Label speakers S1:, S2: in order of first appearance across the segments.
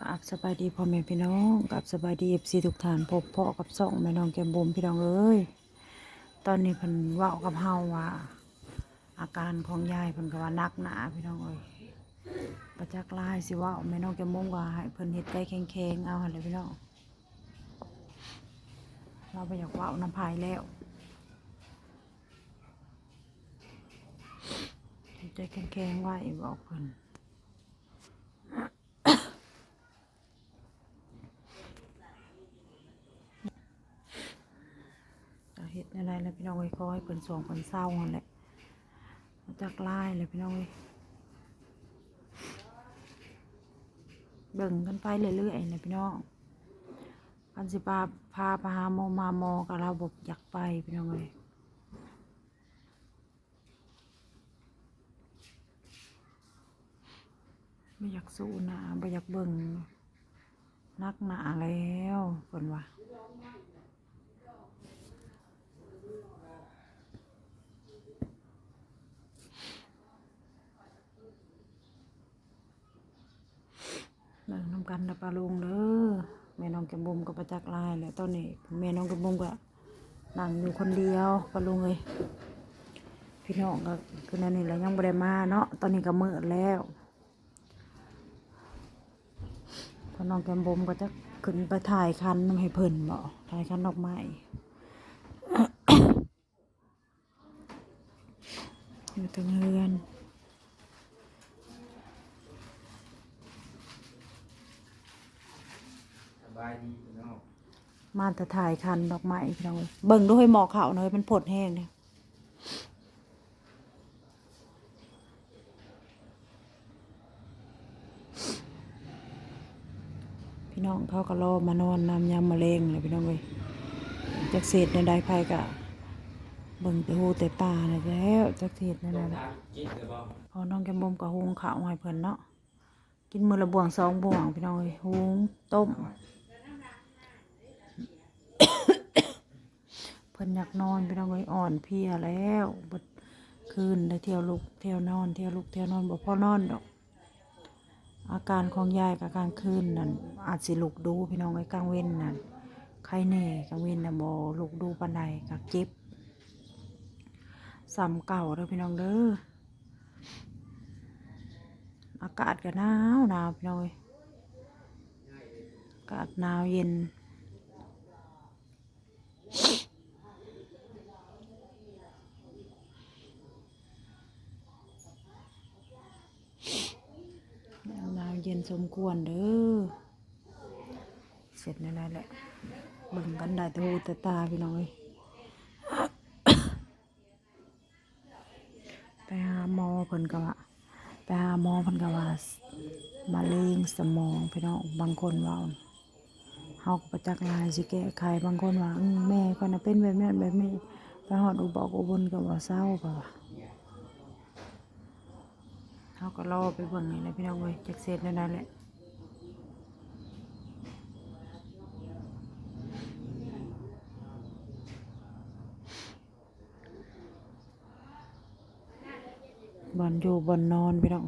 S1: กับสบายดีพ่อแม่พี่น้องกับสบายดีเอฟซีทุกท่านพบพ่อกับส่องแม่น้องแก้มบุมพี่น้องเอ้ยตอนนี้เพิ่นว้ากับเฮาว่า อาการของยายเพิ่นก็ว่านักหนาพี่น้องเอ้ยประจักษ์ลายสิว่าแม่น้องแก้มบุมว่าให้เพิ่นเฮ็ดใจแข็งๆเอาหั่นเลยพี่น้องเราไปอยากว้าน้ำพายแล้วเฮ็ดใจแข็งๆไว้บอกเพิ่น จะเฮ็ดอะไรแล้วพี่ น้องเอ้ยขอให้เพิ่นสองเพิ่นเศร้าหั่นแหละมาจากไล่เลยพี่น้องเอ้ยเบิ่งกันไปเรื่อยๆนะพี่น้องคันสิพาพาไปหาโมมาโมกับเราบอกอยากไปพี่น้องเอ้ยไม่อยากสู้นะไม่อยากเบิ่งนักหนาแล้วเพิ่นว่า เบิ่งน้ำกันนะปลาลุงเด้อแม่น้องแกมบุมก็ประจักษ์ลายแหละตอนนี้แม่น้องแกมบุมก็นั่งอยู่คนเดียวปลาลุงเลยพี่น้องก็คือนั่นนี่แหละยังบ่ได้มาเนาะตอนนี้ก็มืดแล้วพอน้องแกมบมก็จะขึ้นไปถ่ายคันนำให้เพิ่นบ่ถ่ายคันดอกไม้อยู่ตรงเรือน
S2: สบายดีเนาะ
S1: มาแต่ถ่ายคันดอกไม้พี่น้องเอ้ยเบิ่งด้วยหมอกขาวหน่อยมันผดแห้งเนี่ยพี่น้องเขาก็รอมานอนนำยามมะเร็งเลยพี่น้องเลยจากเศษในใดไผ่กะเบิ่งแต่หูแต่ตาเลยแล้วจากเศษในใดละ
S2: กินเลยบ่
S1: พอน้องแกมบมกับหุงข้าวให้เพิ่นเนาะ กินมือละบ่วงสองบ่วงพี่น้องเลยหุงต้ม เพิ่นอยากนอนพี่น้องเอ้ยอ่อนเพียแล้วบดคืนได้เที่ยวลุกเที่ยวนอน เที่ยวลุกเที่ยวนอนบ่พอนอนดอก อาการของยายกับกลางคืนนั่นอาจสิลุกดูพี่น้องเอ้ยกลางเว้นนั่นใครแน่กลางเว้นน่ะบ่ลุกดูปานใดก็เจ็บซ้ำเก่าเด้อพี่น้องเด้ออากาศก็หนาวหนาวพี่น้องเอ้ยอากาศหนาวเย็น หนาว เย็นสมควรเด้อเสร็จแล้วแหละเบิ่งกันได้แต่หูแต่ตาพี่น้องเอ้ยไปหาหมอเพิ่นก็ว่าไปหาหมอเพิ่นก็ว่ามะเร็งสมองพี่น้องบางคนว่าเฮาก็ประจักษ์ลายสิแก้ไขบางคนว่าแม่ก็น่ะเป็นแบบนั้นแบบนี้ไปฮอดอุบอกอุบลก็ว่าเศร้าก็ว่า เขาก็รอไปเบิ่งนี่แหละพี่น้องเว้ยจากเสร็จแล้วนั่นแหละบอลอยู่บอลนอนพี่น้อง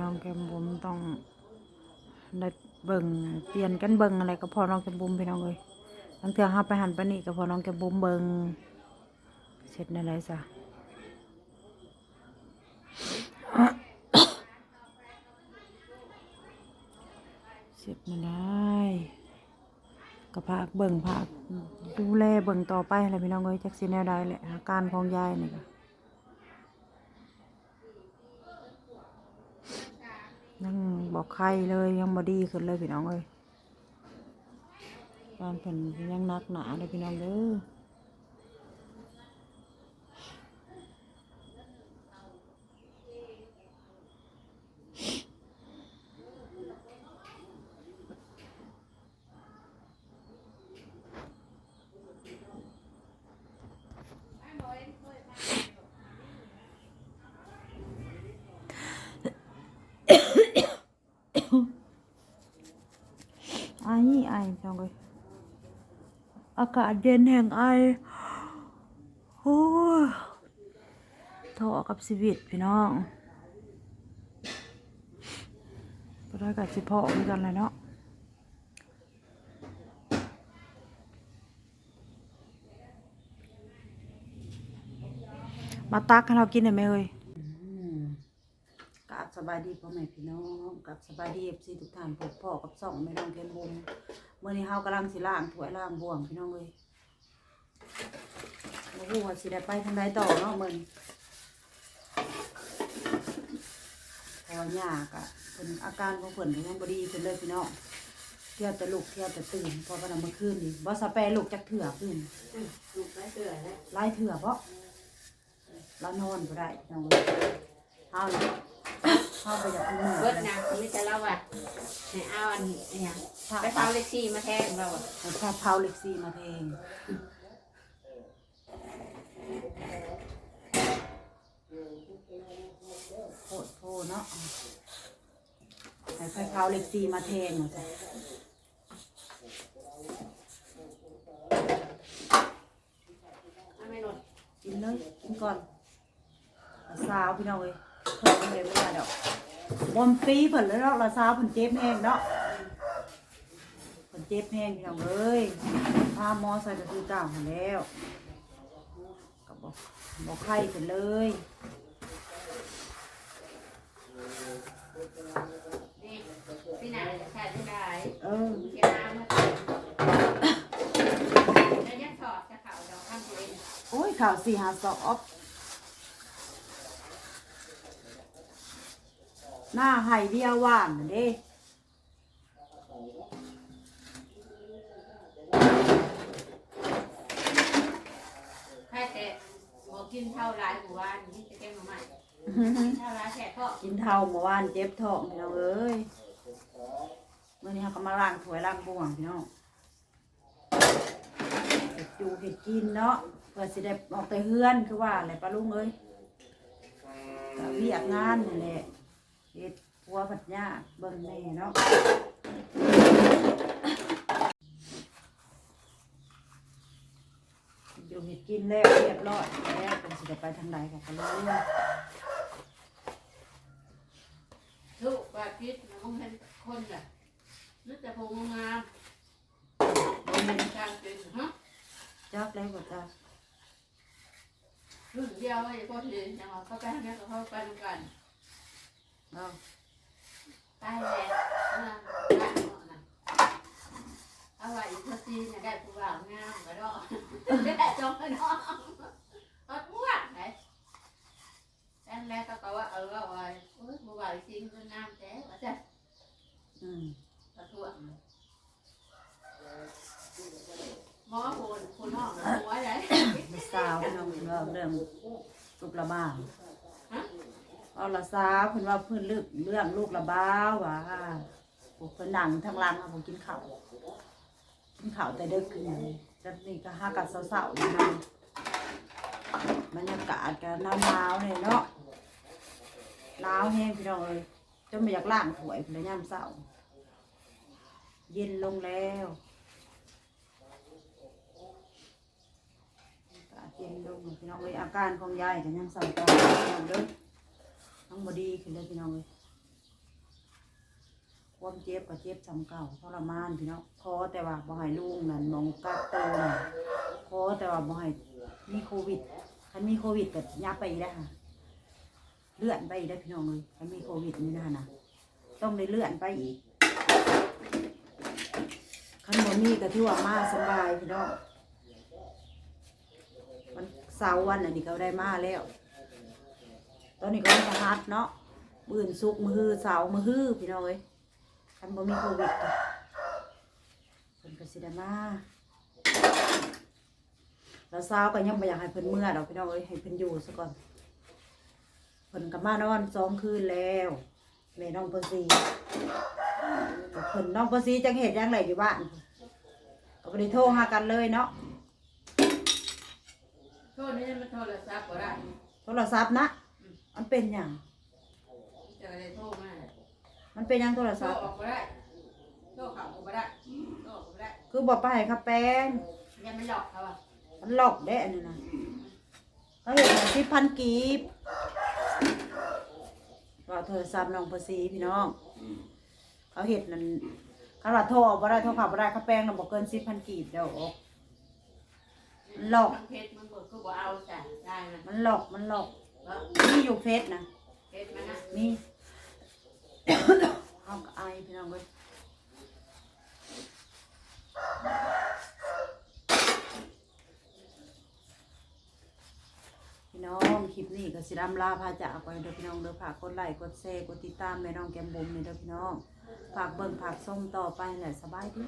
S1: น้องแก้มบุ๋มต้องได้เบิ่งเปลี่ยนกันเบิ่งอะไรก็พอน้องแก้มบุ๋มพี่น้องเลยตั้งเทื่อห้าไปหันไปนี่ก็พอน้องแก้มบุ๋มเบิ่งเสร็จในไรซะเสร็จไม่ได้ก็พากเบิ่งพากดูแลเบิ่งต่อไปอะไรพี่น้องเลยจักสิแนวใดแหละอาการของยายนี่ก็ ยัง บอกใครเลยยังบอดีขึ้นเลยพี่น้องเอ้ยบ้านเพิ่นยังหนักหนาเลยพี่น้องเด้อ ไอจังเลยอากาศเย็นแห่งไอโอ้ยทอกับชีวิตพี่น้องก็ได้กับสิพ่อเหมือนกันเลยเนาะมาตักให้เรากินได้ไหมเอ่ยกับสบายดีพ่อแม่พี่น้องกับสบายดีเอฟซีทุกท่านพบพ่อกับสองแม่น้องแกมบุม เมื่อนี้เฮากำลังสิล้างถ้วยล้างบ่วงพี่น้องเลยบ่ฮู้ว่าสิได้ไปทางใดต่อเนาะมื้อนี้เพราะว่าย่ากะเพิ่นอาการของเพิ่นก็ยังบ่ดีขึ้นเลยพี่น้องเที่ยวแต่ลุกเที่ยวแต่ตื่นเพอวันนั้นเมื่อคืนนี่บ่สะแปรลูกจักเถื่อขึ้น
S3: ลูกได้เตือนแล้ว
S1: หลายเถื่อบ่เรานอนบ่ได้พี่น้องเอ้ยเฮานี่ เฮาไปจากที่มือ
S3: เบิดนะไม่จะเล่าว่าให้เอาอันนี้อันนี้ไปเผาเล็กซี่มาแทงเราอะ
S1: เอาแค่เผาเล็กซี่มาเพลงโคตรโพเนาะให้ไฟเผาเล็กซี่มาแทงมาจ้ะ
S3: เอาไม่หล่น
S1: กินเลยกินก่อนละสาวพี่น้องเอ้ยเพิ่นบ่ได้เวลาดอก บอมปีเพิ่นแล้วเนาะละสาวเพิ่นเจ็บแห้งเนาะเพิ่นเจ็บแห้งพี่น้องเอ้ยพาหมอใส่กระตือเก้าหันแล้วก็บอกบอกไข้เพิ่นเลย
S3: นี่พี่นาจะใช้ไม่ได้
S1: เออ
S3: เก็บน้ำมาแล้วยัดสอดจะเข่าเราข้างตัวเอง
S1: โอ้ยข่าวสี่หาสอบ หน้าไห้เดียวหวานน่ะเด้
S3: แค่แต่บอกกินเท่าไรหัวานนี่จะแก้มาใหม่กินเท่าไรแฉะพ่อ
S1: กินเท่าเมื่อวานเจ็บท้องพี่น้องเอ้ยเมื่อนี้เขาก็มาล้างถ้วยล้างบ่วงพี่น้องเห็ดจูเห็ดกินเนาะเพื่อสิได้ออกไปเฮือนคือว่าอะไรปลาลุงเอ้ยก็เวียกงานนี่แหละ เฮ็ดพัวผัดยากเบิ่งแม่เนาะอยู่เห็ดกินแล้วเรียบร้อยแล้วเป็นสิได้ไปทางใดกับปลาลุง
S3: ลูกว่าพิษมันเป็นคนอะนึกแต่พงงามเป็นการเป็นฮะ
S1: จักแล้วบ่จัก
S3: รุ่นเดียวไอ้พวกเรียนยังเขาไปทางนี้เขาไปด้วยกัน
S1: เอา
S3: ตายแล้วนะได้หมดนะเอาไว้อีกทีนะได้ผู้บ่าวงามไปดอกได้จงไปดอกเอาอ้วนไหนแรกๆก็ว่าเออว่าโอ้ยผู้บ่าวจริงคืองามแท้ว่าจะ
S1: อืม
S3: กระทั่วหมอคนคนห้องหัวไหน
S1: สาวพี่น้องเรื่องเรื่องลูกระบ้า เอาละสาวเพิ่นว่าเพิ่นเลือกเรื่องลูกระบ้าว่าพวกเพิ่นนั่งทางหลังเอาผมกินข้าวกินข้าวแต่เดึกขึ้นจักนี่ก็ห้ากัดเสาๆอยู่นะบรรยากาศก็หนาวๆเนี่ยเนาะหนาวแห้งพี่น้องเอ้ยจนไม่อยากล้างถวยเลยยามเช้าเย็นลงแล้วเย็นลงพี่น้องเอ้ยอาการของยายก็ยังสั่นตาพี่น้องเด้อ ทั้งบดีขึ้นเลยพี่น้องเอ้ยความเจ็บก็เจ็บจำเก่าทรมานพี่น้องขอแต่ว่าบ่ให้ลุงนั่นมองกักเตน่ะขอแต่ว่าบ่ให้มีโควิดคันมีโควิดก็ยับไปอีกแล้วค่ะเลื่อนไปอีกแล้วพี่น้องเอ้ยคันมีโควิดนี่นะนะต้องได้เลื่อนไปอีกคันบ่มีก็ถือว่ามาสบายพี่น้องวันเสาร์วันอันนี้เขาได้มาแล้ว ตอนนี้ก็วันพฤหัสเนาะมื่นสุกร์มือฮือเสาร์มือฮือพี่น้องเอ้ยคันบ่มีโควิดก็เพิ่นก็สิได้มาแล้วเสาร์ก็ยังบ่อยากให้เพิ่นเมื่อดอกพี่น้องเอ้ยให้เพิ่นอยู่ซะก่อนเพิ่นก็มานอนสองคืนแล้วแม่น้องเปอร์ซีเพิ่นน้องเปอร์ซีจังเฮ็ดหยังไรอยู่บ้านก็บ่ได้โทรหากันเลยเนาะ
S3: โทษนี่มันโทรศัพท์ก็ได้
S1: โทรศัพท์นะ มันเป็นอย่าง
S3: จะได้โทรมา
S1: มันเป็นอย่างโทร
S3: โทร
S1: ศัพท์
S3: ออกก็ได้โลกเขาก็ไม่ได้โลกก็ไม่ได้
S1: คือบ่ไปให้เขาแปลง
S3: ยังไม่หลอกเขาอะ
S1: มันหลอกได้อันนี้นะเขาเห็นมันที่พันกีบว่าโทรศัพท์น้องภาษีพี่น้อง เขาเห็นนั่นเขาว่าโทรบ่ได้โทรขับบ่ได้เขาแปลงน่ะบ่เกินสิบพันกีบเดี๋ยวออก หลอก
S3: เพชรมันบอกก็บอกเอาจ้ะได้นะ
S1: มันหลอกมันหลอก
S3: แล้ว
S1: มีอยู่เฟซนะ
S3: เพชรมันนะ
S1: มีเอาก็อายพี่น้องเว้ยพี่น้องคลิปนี้ก็สิรำลาพาจากไปเด้อพี่น้องเด้อฝากกดไลค์กดแชร์กดติดตามแม่น้องแก้มบุ๋มนี่เด้อพี่น้องฝากเบิ่งฝากส้มต่อไปแหละสบายดี